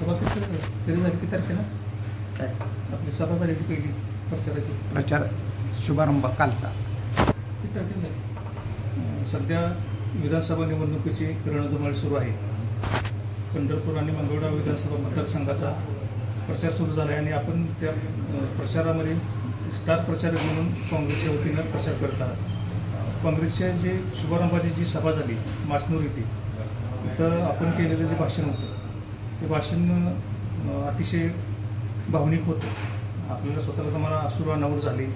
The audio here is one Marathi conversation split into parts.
सभा किती तरी झाली किती तारखेला काय? आपली सभा झाली पहिली प्रचाराची प्रचार शुभारंभ कालचा. किती तारखेला? झाली सध्या विधानसभा निवडणुकीची रणधुमाळी सुरू आहे. पंढरपूर आणि मंगळवेढा विधानसभा मतदारसंघाचा प्रचार सुरू झाला आहे आणि आपण त्या प्रचारामध्ये स्टार प्रचारक म्हणून काँग्रेसच्या वतीनं प्रचार करत आहात. काँग्रेसच्या जे शुभारंभाची जी सभा झाली मासनूर येथे इथं आपण केलेलं जे भाषण होतं ते भाषण अतिशय भावनिक होतं. आपल्याला स्वतःला तुम्हाला असुर अनावर झाले.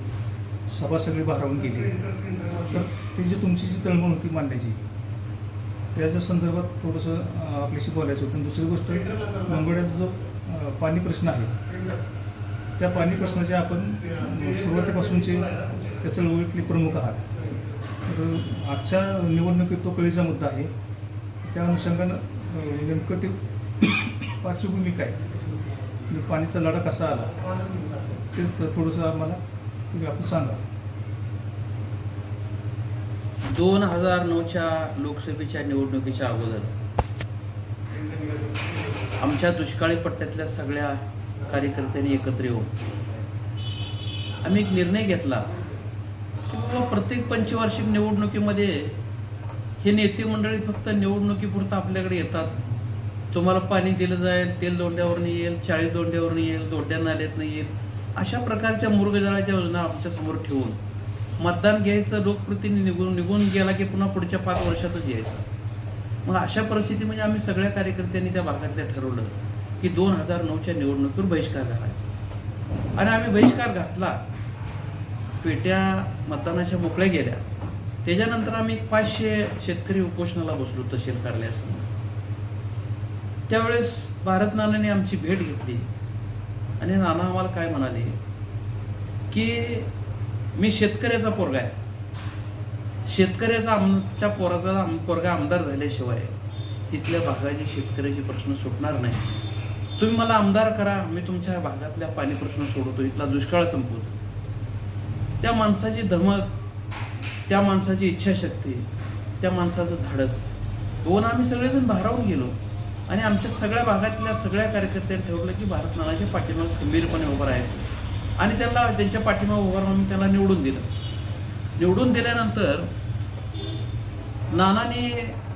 सभा सगळी भारावून गेली. तर ती जी तुमची जी तळमळ होती मांडण्याची त्याच्या संदर्भात थोडंसं आपल्याशी बोलायचं होतं. आणि दुसरी गोष्ट मंगळ्याचा जो पाणी प्रश्न आहे त्या पाणी प्रश्नाचे आपण सुरुवातीपासूनचे त्या चळवळीतले प्रमुख आहात. तर आजच्या निवडणुकीत तो कळीचा मुद्दा आहे. त्या अनुषंगानं नेमकं ते पार्श्वभूमी काय आणि म्हणजे पाणीचा लढा कसा आला? तेच थोडंसं आम्हाला तुम्ही आपण सांगा. दोन हजार नऊच्या लोकसभेच्या निवडणुकीच्या अगोदर आमच्या दुष्काळी पट्ट्यातल्या सगळ्या कार्यकर्त्यांनी एकत्र येऊन आम्ही एक निर्णय घेतला की बाबा प्रत्येक पंचवार्षिक निवडणुकीमध्ये हे नेते मंडळी फक्त निवडणुकीपुरतं आपल्याकडे येतात. तुम्हाला पाणी दिलं जाईल तेल दोंड्यावरून येईल चाळीस दोंड्यावरून येईल दोंड्या नाही येईल. अशा प्रकारच्या मुर्गजळाच्या योजना आमच्यासमोर ठेवून मतदान घ्यायचं लोकप्रतिनिधी निघून निघून गेला की पुन्हा पुढच्या पाच वर्षातच यायचं. मग अशा परिस्थितीमध्ये म्हणजे आम्ही सगळ्या कार्यकर्त्यांनी त्या भागातल्या ठरवलं की दोन हजार नऊच्या निवडणुकीवर बहिष्कार घालायचा आणि आम्ही बहिष्कार घातला. पेट्या मतदानाच्या मोकळ्या गेल्या. त्याच्यानंतर आम्ही एक पाचशे शेतकरी उपोषणाला बसलो तहसील कार्यालयासमोर त्यावेळेस भारत नानाने आमची भेट घेतली. आणि नाना आम्हाला काय म्हणाले? की मी शेतकऱ्याचा पोरगा आहे. शेतकऱ्याचा आमच्या पोराचा आम पोरगा आमदार झाल्याशिवाय तिथल्या भागाचे शेतकऱ्याचे प्रश्न सुटणार नाही. तुम्ही मला आमदार करा मी तुमच्या भागातल्या पाणी प्रश्न सोडवतो इथला दुष्काळ संपवतो. त्या माणसाची धमक त्या माणसाची इच्छाशक्ती त्या माणसाचं धाडस. दोन आम्ही सगळेजण भारावून गेलो. आणि आमच्या सगळ्या भागातल्या सगळ्या कार्यकर्त्यांनी ठरवलं की भारत नानाच्या पाठीमाग खंबीरपणे उभं राहायचं. आणि त्यांना त्यांच्या पाठीमाग उभं राहून त्यांना निवडून दिलं. निवडून दिल्यानंतर नानाने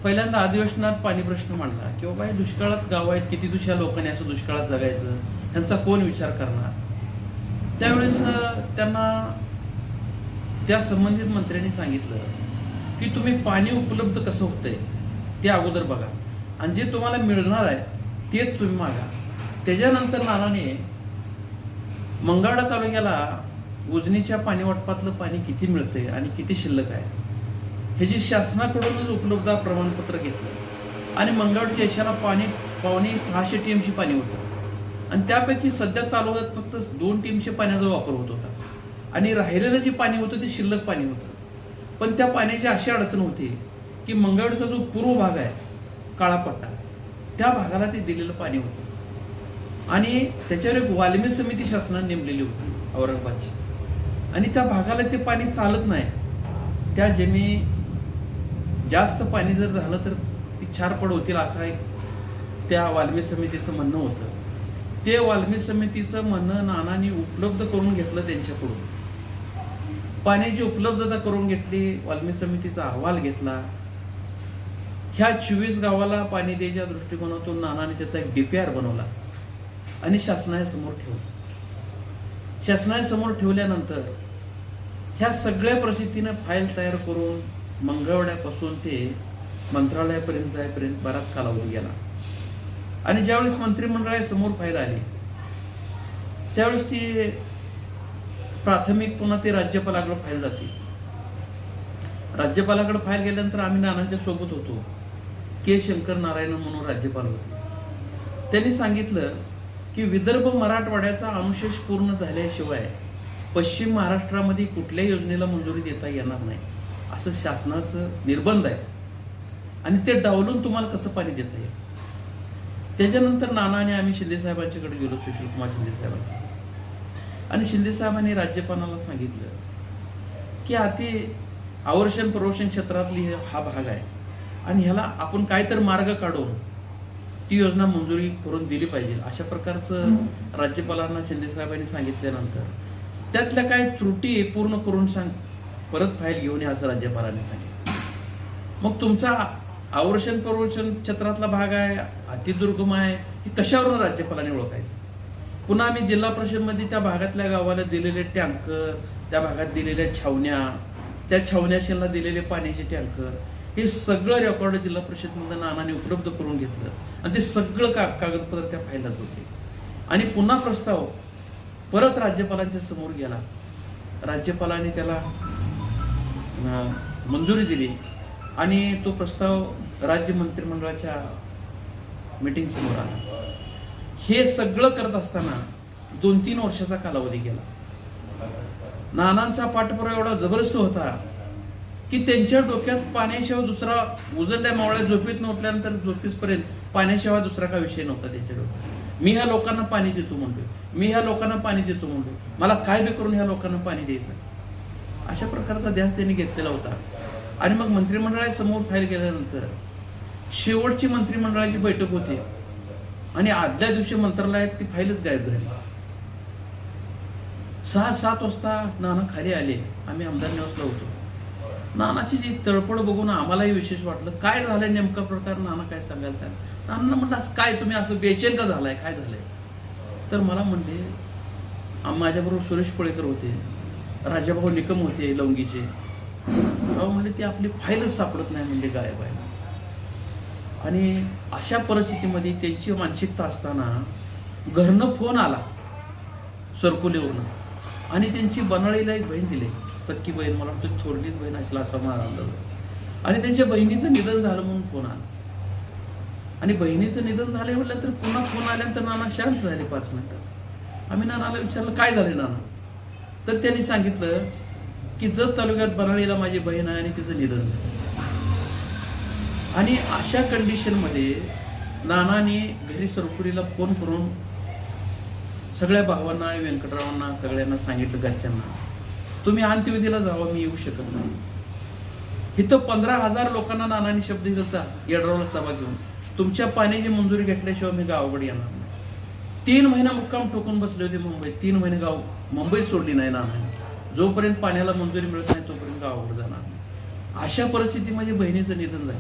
पहिल्यांदा अधिवेशनात पाणी प्रश्न मांडला की बाबा दुष्काळात गाव आहेत किती दुसऱ्या लोकांनी असं दुष्काळात जगायचं? ह्यांचा कोण विचार करणार? त्यावेळेस त्यांना त्या संबंधित मंत्र्यांनी सांगितलं की तुम्ही पाणी उपलब्ध कसं होतंय ते अगोदर बघा. आणि जे तुम्हाला मिळणार आहे तेच तुम्ही मागा. त्याच्यानंतर नानाने मंगळा तालुक्याला उजनीच्या पाणी वाटपातलं पाणी किती मिळतंय आणि किती शिल्लक आहे हे जे शासनाकडूनच उपलब्ध प्रमाणपत्र घेतलं. आणि मंगळच्या यशाला पाणी पावणे सहाशे टी एमशी पाणी होतं. आणि त्यापैकी सध्या तालुक्यात फक्त दोन टी एमशे पाण्याचा वापर होत होता. आणि राहिलेलं जे पाणी होतं ते शिल्लक पाणी होतं. पण त्या पाण्याची अशी अडचण होती की मंगळचा जो पूर्व भाग आहे काळापट्टा त्या भागाला ते दिलेलं पाणी होतं. आणि त्याच्यावर एक वाल्मी समिती शासनाने नेमलेली होती औरंगाबादची. आणि त्या भागाला ते पाणी चालत नाही. त्या जमी जास्त पाणी जर झालं तर ती चार पड होतील असं एक त्या वाल्मी समितीचं म्हणणं होतं. ते वाल्मी समितीचं म्हणणं नानांनी उपलब्ध करून घेतलं त्यांच्याकडून. पाण्याची उपलब्धता करून घेतली वाल्मी समितीचा अहवाल घेतला. ह्या चोवीस गावाला पाणी द्यायच्या दृष्टिकोनातून नानाने त्याचा एक डी पी आर बनवला आणि शासनासमोर ठेवला. शासनासमोर ठेवल्यानंतर ह्या सगळ्या प्रसिद्धीनं फाईल तयार करून मंगळवड्यापासून ते मंत्रालयापर्यंत जायपर्यंत बराच कालावधी गेला. आणि ज्यावेळेस मंत्रिमंडळासमोर फाईल आली त्यावेळेस ती प्राथमिक पुन्हा ते राज्यपालाकडे फाईल जाते. राज्यपालाकडे फाईल गेल्यानंतर आम्ही नानांच्या सोबत होतो. के शंकर नारायण म्हणून राज्यपाल होते. त्यांनी सांगितलं की विदर्भ मराठवाड्याचा अनुशेष पूर्ण झाल्याशिवाय पश्चिम महाराष्ट्रामध्ये कुठल्याही योजनेला मंजुरी देता येणार नाही असं शासनाचं निर्बंध आहे. आणि ते डावलून तुम्हाला कसं पाणी देता येईल? त्याच्यानंतर नाना आणि आम्ही शिंदेसाहेबांच्याकडे गेलो सुशीलकुमार शिंदेसाहेबांच्या आणि शिंदेसाहेबांनी राज्यपालाला सांगितलं की अति आवर्षण प्रवर्षण क्षेत्रातली हा भाग आहे. आणि ह्याला आपण काहीतरी मार्ग काढून ती योजना मंजुरी करून दिली पाहिजे. अशा प्रकारचं राज्यपालांना शिंदे साहेबांनी सांगितल्यानंतर त्यातल्या काही त्रुटी पूर्ण करून सांग परत फाईल घेऊन या असं राज्यपालांनी सांगितलं. मग तुमचा आवर्षण प्रवर्षण क्षेत्रातला भाग आहे अतिदुर्गम आहे हे कशावरून राज्यपालांनी ओळखायचं? पुन्हा आम्ही जिल्हा परिषदमध्ये त्या भागातल्या गावाला दिलेले टँकर त्या भागात दिलेल्या छावण्या त्या छावण्याशीला दिलेले पाण्याचे टँकर हे सगळं रेकॉर्ड जिल्हा परिषदमधून नानाने उपलब्ध करून घेतलं. आणि ते सगळं का कागदपत्र त्या फायलात होते आणि पुन्हा प्रस्ताव परत राज्यपालांच्या समोर गेला. राज्यपालांनी त्याला मंजुरी दिली. आणि तो प्रस्ताव राज्य मंत्रिमंडळाच्या मीटिंग समोर आला. हे सगळं करत असताना दोन तीन वर्षाचा कालावधी गेला. नानांचा पाठपुरावा एवढा जबरदस्त होता. की त्यांच्या डोक्यात पाण्याशिवाय दुसरा उजळल्या मावळ्या न उठल्यानंतर झोपेसपर्यंत पाण्याशिवाय दुसरा काय विषय नव्हता त्यांच्या डोक्यात. मी ह्या लोकांना पाणी देतो म्हणतोय. मी ह्या लोकांना पाणी देतो म्हणतोय. मला काय बी करून ह्या लोकांना पाणी द्यायचं? अशा प्रकारचा ध्यास त्यांनी घेतलेला होता. आणि मग मंत्रिमंडळासमोर फाईल केल्यानंतर शेवटची मंत्रिमंडळाची बैठक होती. आणि आदल्या दिवशी मंत्रालयात ती फाईलच गायब झाली. सहा सात वाजता नाना खाली आले. आम्ही आमदार निवासला होतो. नानाची जी तळपड बघून आम्हालाही विशेष वाटलं. काय झालंय नेमका प्रकार? नाना काय सांगायला त्या नाना म्हणलं "असं काय तुम्ही असं बेचेन का झालाय? काय झालंय? तर मला म्हणले माझ्याबरोबर सुरेश कोळेकर होते. राजाभाऊ निकम होते लवंगीचे. राव म्हणले ती आपली फाईलच सापडत नाही म्हणजे गायब आहे आणि अशा परिस्थितीमध्ये त्यांची मानसिकता असताना घरनं फोन आला सरकुलीवरनं. आणि त्यांची बनाळीला एक बहीण दिली. सख्खी बहीण मला वाटतं थोरलीच बहीण असला असं मला अंदाज आणि त्यांच्या बहिणीचं निधन झालं म्हणून फोन आला. आणि बहिणीचं निधन झालं म्हटलं तर पुन्हा फोन आल्यानंतर नाना शांत झाले पाच मिनटं. आम्ही नानाला विचारलं काय झालं नाना? तर त्यांनी सांगितलं की जत तालुक्यात बराळीला माझी बहीण आहे आणि तिचं निधन झालं. आणि अशा कंडिशनमध्ये नानाने घरी सरपुरीला फोन करून सगळ्या भावांना व्यंकटरावांना सगळ्यांना सांगितलं घरच्यांना तुम्ही अंत्यविधीला जावं मी येऊ शकत नाही. इथं पंधरा हजार लोकांना नानांनी शब्द दिला येडरावला सभा घेऊन. तुमच्या पाण्याची मंजुरी घेतल्याशिवाय मी गावाकडे येणार नाही. तीन महिना मुक्काम ठोकून बसले होते मुंबईत. तीन महिने गाव मुंबईत सोडली नाही नानांनी. जोपर्यंत पाण्याला मंजुरी मिळत नाही तोपर्यंत गावाकडे जाणार नाही. अशा परिस्थितीमध्ये बहिणीचं निधन झालं.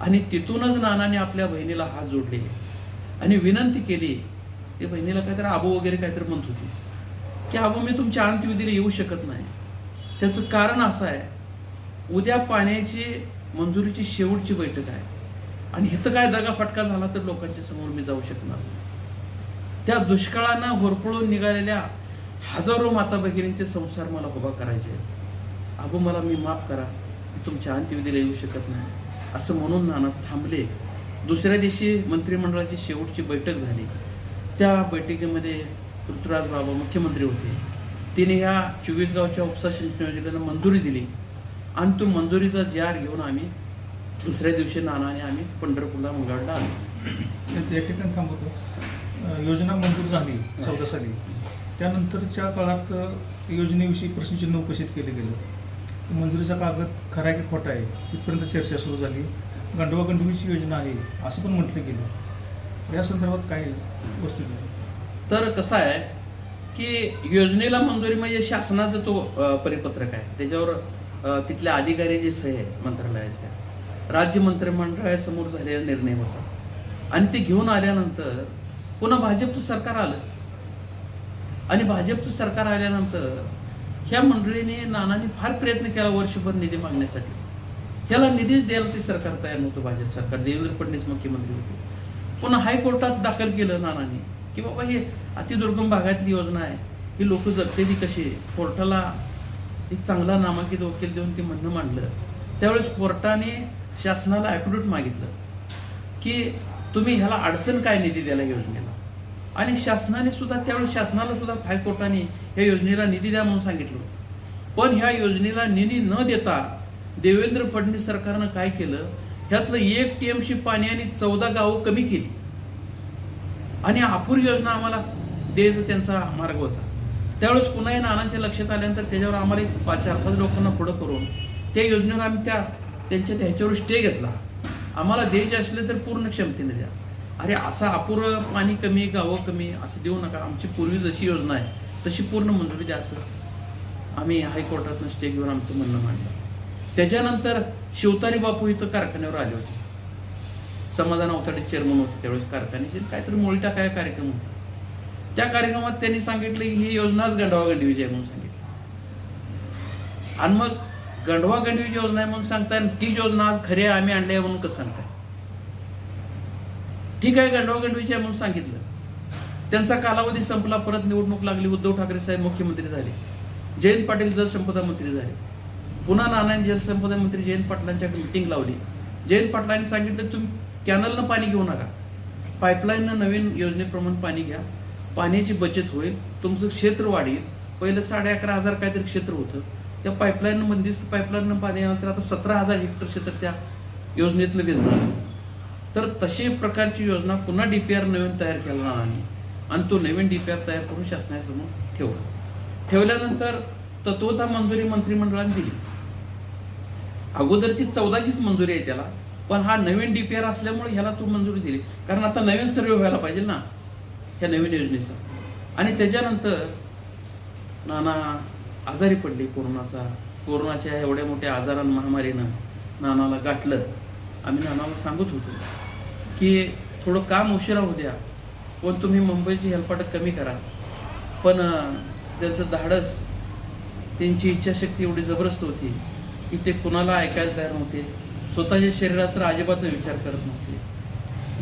आणि तिथूनच नानाने आपल्या बहिणीला हात जोडले. आणि विनंती केली ते बहिणीला काहीतरी आबो वगैरे काहीतरी म्हणत होती. की अगो मी तुमच्या अंत्यविधीला येऊ शकत नाही. त्याचं कारण असं आहे उद्या पाण्याची मंजुरीची शेवटची बैठक आहे. आणि इथं काय दगा फटका झाला तर लोकांच्या समोर मी जाऊ शकणार नाही. त्या दुष्काळानं होरपळून निघालेल्या हजारो माता भगिनींचे संसार मला उभा करायचे आहेत. अगो मला मी माफ करा मी तुमच्या अंत्यविधीला येऊ शकत नाही. असं म्हणून नाना थांबले. दुसऱ्या दिवशी मंत्रिमंडळाची शेवटची बैठक झाली. त्या बैठकीमध्ये पृथ्वीराज बाबा मुख्यमंत्री होते. तिने ह्या चोवीस गावच्या उपसा सिंचन योजनेला मंजुरी दिली. आणि तो मंजुरीचा जार घेऊन आम्ही दुसऱ्या दिवशी नानाने आम्ही पंढरपूरला मंगळवारला आलो. तर त्या ठिकाणी थांबवतो. योजना मंजूर झाली चौदा साली त्यानंतरच्या काळात योजनेविषयी प्रश्नचिन्ह उपस्थित केले गेलं. मंजुरीचा कागद खरा की खोटा आहे इथपर्यंत चर्चा सुरू झाली. गंडवा गंडवीची योजना आहे असं पण म्हटलं गेलं. या संदर्भात काय वस्तू तर कसं आहे की योजनेला मंजुरी म्हणजे शासनाचं तो परिपत्रक आहे. त्याच्यावर तिथल्या अधिकारी जे सह मंत्रालयातल्या राज्य मंत्रिमंडळासमोर झालेला निर्णय होता. आणि ते घेऊन आल्यानंतर पुन्हा भाजपचं सरकार आलं. आणि भाजपचं सरकार आल्यानंतर ह्या मंडळीने नानांनी फार प्रयत्न केला वर्षभर निधी मागण्यासाठी. ह्याला निधीच द्यायला ते सरकार तयार नव्हतं भाजप सरकार. देवेंद्र फडणवीस मुख्यमंत्री होते. पुन्हा हायकोर्टात दाखल केलं नानांनी. की बाबा ही अतिदुर्गम भागातली योजना आहे. ही लोक जगते ती कशी कोर्टाला एक चांगला नामांकित वकील देऊन ते म्हणणं मांडलं. त्यावेळेस कोर्टाने शासनाला ॲफिडेविट मागितलं की तुम्ही ह्याला अडचण काय निधी द्यायला योजनेला? आणि शासनाने सुद्धा त्यावेळेस शासनाला सुद्धा हायकोर्टाने ह्या योजनेला निधी द्या म्हणून सांगितलं होतं. पण ह्या योजनेला निधी न देता देवेंद्र फडणवीस सरकारनं काय केलं? ह्यातलं एक टी टीएमसी पाणी आणि चौदा गावं कमी केली. आणि अपुरी योजना आम्हाला द्यायचा त्यांचा मार्ग होता. त्यावेळेस पुन्हा नानांच्या लक्षात आल्यानंतर त्याच्यावर आम्हाला एक पाच चार पाच लोकांना पुढं करून त्या योजनेवर आम्ही त्या त्यांच्या त्या ह्याच्यावर स्टे घेतला. आम्हाला द्यायचे असले तर पूर्ण क्षमतेने द्या. अरे असं अपुरं पाणी कमी गावं कमी असं देऊ नका. आमची पूर्वी जशी योजना आहे तशी पूर्ण मंजुरी द्या असं आम्ही हायकोर्टातनं स्टे घेऊन आमचं म्हणणं मांडलं. त्याच्यानंतर शिवतारी बापू इथं कारखान्यावर आले होते. समाधान अवताडे चेअरमन होते त्यावेळेस कारखान्याचे. काहीतरी मोलटा काय कार्यक्रम होता. त्या कार्यक्रमात त्यांनी सांगितलं की ही योजनाच गंडवा गंडवीची आहे म्हणून सांगितलं. आणि मग गंडवा गंडवीची योजना आहे म्हणून सांगताय आणि ती योजना आज खरी आहे आम्ही आणली आहे म्हणून कसं सांगताय? ठीक आहे गंडवा गंडवीची आहे म्हणून सांगितलं. त्यांचा कालावधी संपला परत निवडणूक लागली उद्धव ठाकरे साहेब मुख्यमंत्री झाले. जयंत पाटील जलसंपदा मंत्री झाले. पुन्हा नारायण जलसंपदा मंत्री जयंत पाटलांच्या मिटिंग लावली. जयंत पाटलांनी सांगितलं तुम्ही कॅनलनं पाणी घेऊ नका. पाईपलाईननं नवीन योजनेप्रमाणे पाणी घ्या. पाण्याची बचत होईल. तुमचं क्षेत्र वाढेल. पहिलं साडे अकरा हजार काहीतरी क्षेत्र होतं. त्या पाईपलाईन बंदिस्त पाईपलाईन पाणी तर आता सतरा हजार हेक्टर क्षेत्र त्या योजनेतलं वेचणार तर तशी प्रकारची योजना पुन्हा डीपीआर नवीन तयार केला नाही आणि तो नवीन डीपीआर तयार करून शासनासमोर ठेवला. ठेवल्यानंतर तत्वता मंजुरी मंत्रिमंडळाने दिली. अगोदरची चौदाचीच मंजुरी आहे त्याला. पण हा नवीन डीपीआर असल्यामुळे ह्याला तू मंजुरी दिली. कारण आता नवीन सर्वे व्हायला पाहिजे ना ह्या नवीन योजनेचा. आणि त्याच्यानंतर नाना आजारी पडले कोरोनाचा. कोरोनाच्या एवढ्या मोठ्या आजारान महामारीनं नानाला गाठलं. आम्ही नानाला सांगत होतो की थोडं काम उशिरा होऊ द्या पण तुम्ही मुंबईची हेलपाट कमी करा. पण त्यांचं धाडस त्यांची इच्छाशक्ती एवढी जबरदस्त होती की ते कुणाला ऐकायला तयार नव्हते. स्वतःच्या शरीरात तर अजिबात विचार करत नव्हते.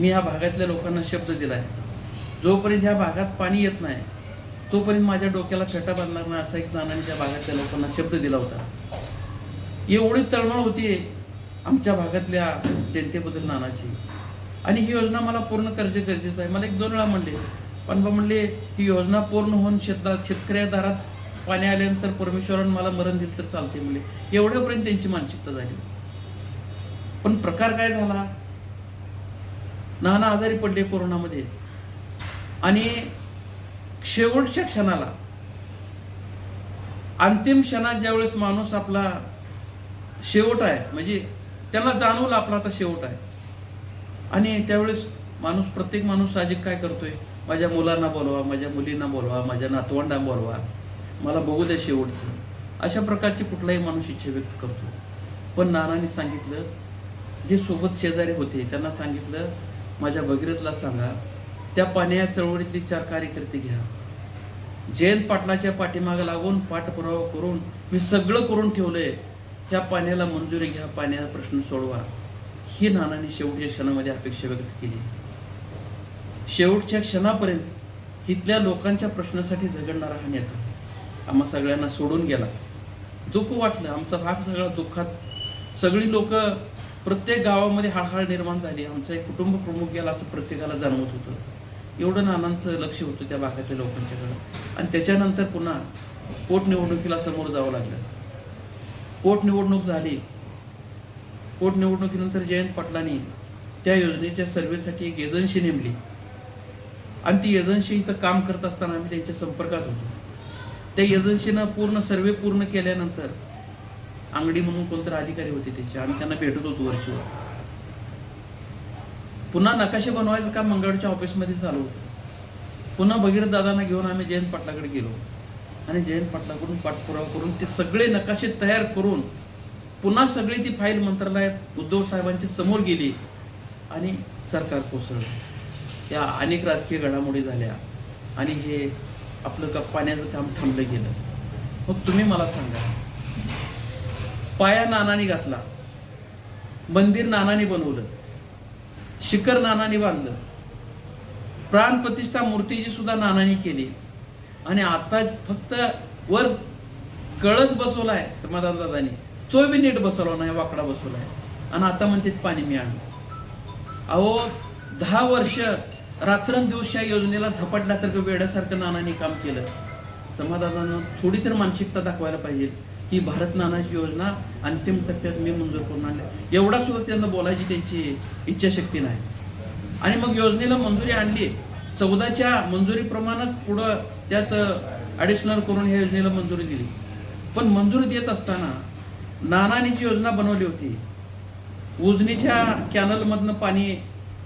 मी ह्या भागातल्या लोकांना शब्द दिला आहे जोपर्यंत ह्या भागात पाणी येत नाही तोपर्यंत माझ्या डोक्याला फेटा बांधणार नाही असा एक नानाने त्या भागातल्या लोकांना शब्द दिला होता. एवढी तळमळ होती आमच्या भागातल्या जनतेबद्दल नानाची. आणि ही योजना मला पूर्ण करणे गरजेचं आहे. मला एक दोन वेळा म्हणले पण बा म्हणले ही योजना पूर्ण होऊन शेतात शेतकऱ्या दारात पाणी आल्यानंतर परमेश्वरानं मला मरण दिलं तर चालते म्हणले. एवढ्यापर्यंत त्यांची मानसिकता झाली. पण प्रकार काय झाला? नाना आजारी पडले कोरोनामध्ये. आणि शेवटच्या क्षणाला अंतिम क्षणात ज्यावेळेस माणूस आपला शेवट आहे म्हणजे त्याला जाणवलं आपला आता शेवट आहे. आणि त्यावेळेस माणूस प्रत्येक माणूस साहजिक काय करतोय? माझ्या मुलांना बोलवा माझ्या मुलींना बोलवा माझ्या नातवंडांना बोलवा. मला बघू द्या शेवटचं. अशा प्रकारची कुठलाही माणूस इच्छा व्यक्त करतो. पण नानांनी सांगितलं जे सोबत शेजारी होते त्यांना सांगितलं माझ्या भगीरथला सांगा त्या पाण्या चळवळीतली चार कार्यकर्ते घ्या. जयंत पाटलाच्या पाठीमागे लागून पाठपुरावा करून मी सगळं करून ठेवलंय. ह्या पाण्याला मंजुरी घ्या पाण्याचा प्रश्न सोडवा. ही नानाने शेवटच्या क्षणामध्ये अपेक्षा व्यक्त केली. शेवटच्या क्षणापर्यंत इथल्या लोकांच्या प्रश्नासाठी झगडणारा हा नेता आम्हा सगळ्यांना सोडून गेला. दुःख वाटलं आमचा भाग सगळा दुःखात. सगळी लोक प्रत्येक गावामध्ये हळहळ निर्माण झाली. आमचा एक कुटुंब प्रमुख गेला असं प्रत्येकाला जाणवत होतं. एवढं नानांचं लक्ष होतं त्या भागातल्या लोकांच्याकडं. आणि त्याच्यानंतर पुन्हा पोटनिवडणुकीला समोर जावं लागलं. पोटनिवडणूक झाली. पोटनिवडणुकीनंतर जयंत पाटलांनी त्या योजनेच्या सर्व्हेसाठी एक एजन्सी नेमली. आणि ती एजन्सी इथं काम करत असताना आम्ही त्यांच्या संपर्कात होतो. त्या एजन्सीनं पूर्ण सर्वे पूर्ण केल्यानंतर अंगडी म्हणून कोणतरी अधिकारी होते त्याचे. आम्ही त्यांना भेटत होतो वरचीवर. पुन्हा नकाशे बनवायचं काम मंगळच्या ऑफिसमध्ये चालू होतं. पुन्हा भगीरथ दादांना घेऊन आम्ही जयंत पाटलाकडे गेलो. आणि जयंत पाटलाकडून पाठपुरावा करून ते सगळे नकाशे तयार करून पुन्हा सगळी ती फाईल मंत्रालयात उद्धव साहेबांच्या समोर गेली आणि सरकार कोसळलं. या अनेक राजकीय घडामोडी झाल्या आणि हे आपलं का पाण्याचं काम थांबलं गेलं. मग तुम्ही मला सांगा पाया नानानी घातला. मंदिर नानानी बनवलं. शिखर नानानी बांधलं. प्राण प्रतिष्ठा मूर्तीची सुद्धा नानानी केली. आणि आता फक्त वर कळस बसवलाय समाधान दादानी. तो बी नीट बसवला नाही वाकडा बसवलाय. आणि आता म्हणते पाणी मी अहो दहा वर्ष रात्रंदिवस या योजनेला झपाटल्यासारखं वेड्यासारखं नानाने काम केलं. समाधानानं थोडी तर मानसिकता दाखवायला पाहिजे. ही भारत नानाची योजना अंतिम टप्प्यात मी मंजूर करून आणली. एवढा सुद्धा त्यांना बोलायची त्यांची इच्छाशक्ती नाही. आणि मग योजनेला मंजुरी आणली. चौदाच्या मंजुरीप्रमाणेच पुढं त्यात ॲडिशनल करून ह्या योजनेला मंजुरी दिली. पण मंजुरी देत असताना नानानी जी योजना बनवली होती उजनीच्या कॅनलमधनं पाणी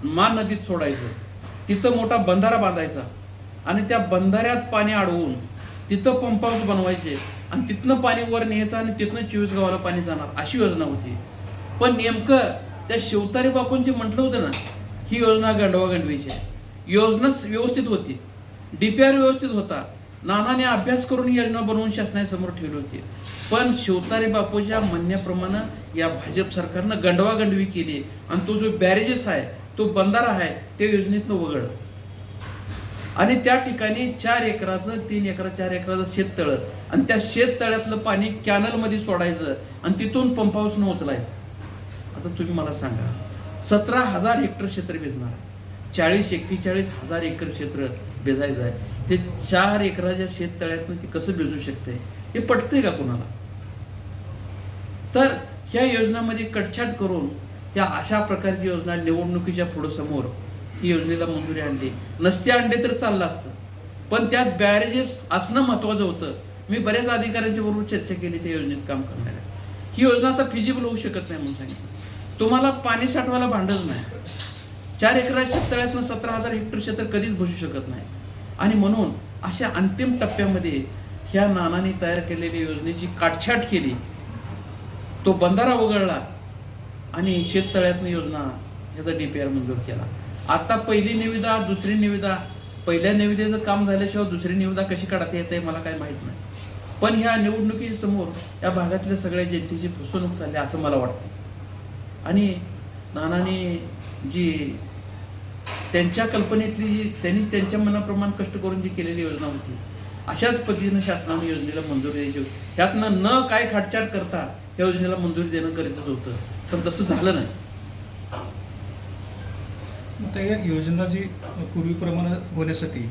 मान नदीत सोडायचं. तिथं मोठा बंधारा बांधायचा. आणि त्या बंधाऱ्यात पाणी अडवून तिथं पंप हाऊस बनवायचे आणि तिथनं पाणी वर न्यायचं आणि तिथनं चोवीस गावाला पाणी जाणार अशी योजना होती. पण नेमकं त्या शिवतारी बापूंची म्हटलं होतं ना ही योजना गंडवा गंडवीची आहे. योजना व्यवस्थित होती. डीपीआर व्यवस्थित होता. नानाने अभ्यास करून ही योजना बनवून शासनासमोर ठेवली होती. पण शिवतारे बापूच्या म्हणण्याप्रमाणे या भाजप सरकारनं गंडवागंडवी केली. आणि तो जो बॅरेजेस आहे तो बंधारा आहे त्या योजनेतनं वगळ आणि त्या ठिकाणी चार एकराचं तीन एकरा चार एकराचं शेततळ. आणि त्या शेततळ्यातलं पाणी कॅनलमध्ये सोडायचं आणि तिथून पंप हाऊसनं उचलायचं. आता तुम्ही मला सांगा सतरा हजार हेक्टर क्षेत्र भिजणार आहे. चाळीस एक्केचाळीस हजार एकर क्षेत्र भिजायचं आहे. ते चार एकराच्या शेततळ्यातनं ते कसं भिजू शकते? हे पटतंय का कोणाला? तर ह्या योजनामध्ये कटछाट करून या अशा प्रकारची योजना निवडणुकीच्या पुढं समोर ही योजनेला मंजुरी आणली. नसते आणले तर चाललं असतं. पण त्यात बॅरेजेस असणं महत्वाचं होतं. मी बऱ्याच अधिकाऱ्यांच्या बरोबर चर्चा केली त्या योजनेत काम करणाऱ्या. ही योजना आता फिजिबल होऊ शकत नाही म्हणून सांगितलं. तुम्हाला पाणी साठवायला भांडच नाही. चार एकरा शेततळ्यातनं सतरा हजार हेक्टर क्षेत्र कधीच बसू शकत नाही. आणि म्हणून अशा अंतिम टप्प्यामध्ये ह्या नानांनी तयार केलेल्या योजनेची काटछाट केली. तो बंधारा वगळला आणि शेततळ्यातनं योजना ह्याचा डीपीआर मंजूर केला. आता पहिली निविदा दुसरी निविदा. पहिल्या निविदेचं काम झाल्याशिवाय दुसरी निविदा कशी काढता येते मला काही माहीत नाही. पण ह्या निवडणुकी समोर या भागातल्या सगळ्या जनतेची फसवणूक झाली असं मला वाटतं. आणि नानाने जी त्यांच्या कल्पनेतली जी त्यांनी त्यांच्या मनाप्रमाण कष्ट करून जी केलेली योजना होती अशाच पद्धतीनं शासनाने योजनेला मंजुरी द्यायची होती. त्यातनं न काय खाटछाट करता या योजनेला मंजुरी देणं गरजेचं होतं. पण तसं झालं नाही. आता या योजना जी पूर्वीप्रमाणे होण्यासाठी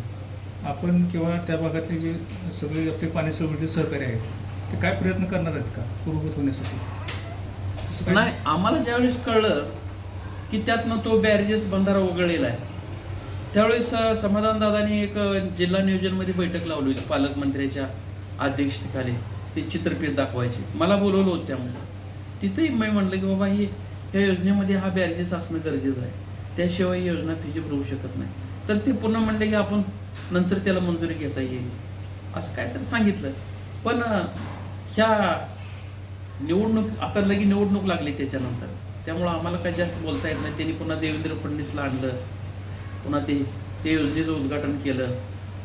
आपण किंवा त्या भागातले जे सगळे आपले पाणी चळवळीचे सहकारी आहेत ते काय प्रयत्न करणार आहेत का पूर्वभूत होण्यासाठी? नाही आम्हाला ज्यावेळेस कळलं की त्यातनं तो बॅरेजेस बंधारा वगळलेला आहे. त्यावेळेस समाधान दादानी एक जिल्हा नियोजनमध्ये बैठक लावली होती पालकमंत्र्याच्या अध्यक्षतेखाली. ते चित्रफित दाखवायची. मला बोलवलं होतं त्यामध्ये. तिथेही मी म्हटलं की बाबा ही या योजनेमध्ये हा बॅरेजेस असणं गरजेचं आहे. त्याशिवाय योजना फिजिबल होऊ शकत नाही. तर ते पुन्हा म्हणले की आपण नंतर त्याला मंजुरी घेता येईल. असं काय तर सांगितलं. पण ह्या निवडणूक आता लगी निवडणूक लागली त्याच्यानंतर. त्यामुळं आम्हाला काही जास्त बोलता येत नाही. त्यांनी पुन्हा देवेंद्र फडणवीसला आणलं. पुन्हा ते ते योजनेचं उद्घाटन केलं.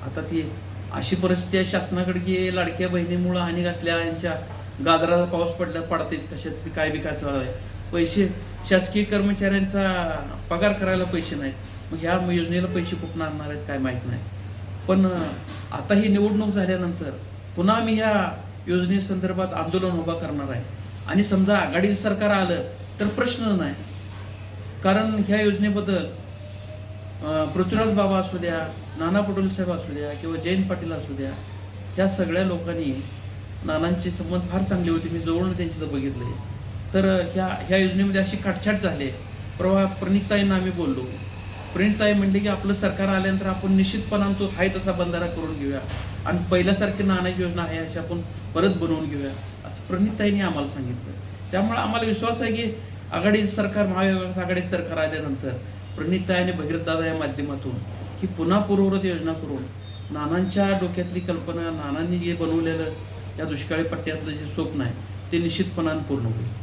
आता ती अशी परिस्थिती आहे शासनाकडे की लाडक्या बहिणीमुळं हानी असल्या यांच्या गाजराला पाऊस पडला पडते कशात काय बी काय चालू आहे. पैसे शासकीय कर्मचाऱ्यांचा पगार करायला पैसे नाहीत. मग ह्या योजनेला पैसे कुठून आणणार आहेत काय माहीत नाही. पण आता ही निवडणूक झाल्यानंतर पुन्हा आम्ही ह्या योजनेसंदर्भात आंदोलन उभा करणार आहे. आणि समजा आघाडी सरकार आलं तर प्रश्न नाही. कारण ह्या योजनेबद्दल पृथ्वीराज बाबा असू द्या नाना पटोले साहेब असू द्या किंवा जयंत पाटील असू द्या ह्या सगळ्या लोकांनी नानांचे संबंध फार चांगले होते. मी जवळून त्यांच्याचं बघितले. तर ह्या ह्या योजनेमध्ये अशी काटछाट झाली आहे. प्रवा प्रणिताईंना आम्ही बोललो. प्रणिताई म्हणले की आपलं सरकार आल्यानंतर आपण निश्चितपणानं तो आहे तसा बंधारा करून घेऊया. आणि पहिल्यासारखी नाण्याची योजना आहे अशी आपण परत बनवून घेऊया. असं प्रणिताईंनी आम्हाला सांगितलं. त्यामुळे आम्हाला विश्वास आहे की आघाडी सरकार महाविकास आघाडी सरकार आल्यानंतर प्रणिताई आणि भगीरथदादा या माध्यमातून ही पुन्हा पूर्ववत योजना करून नानांच्या डोक्यातली कल्पना नानांनी जे बनवलेलं या दुष्काळी पट्ट्यातलं जे स्वप्न आहे ते निश्चितपणानं पूर्ण होईल.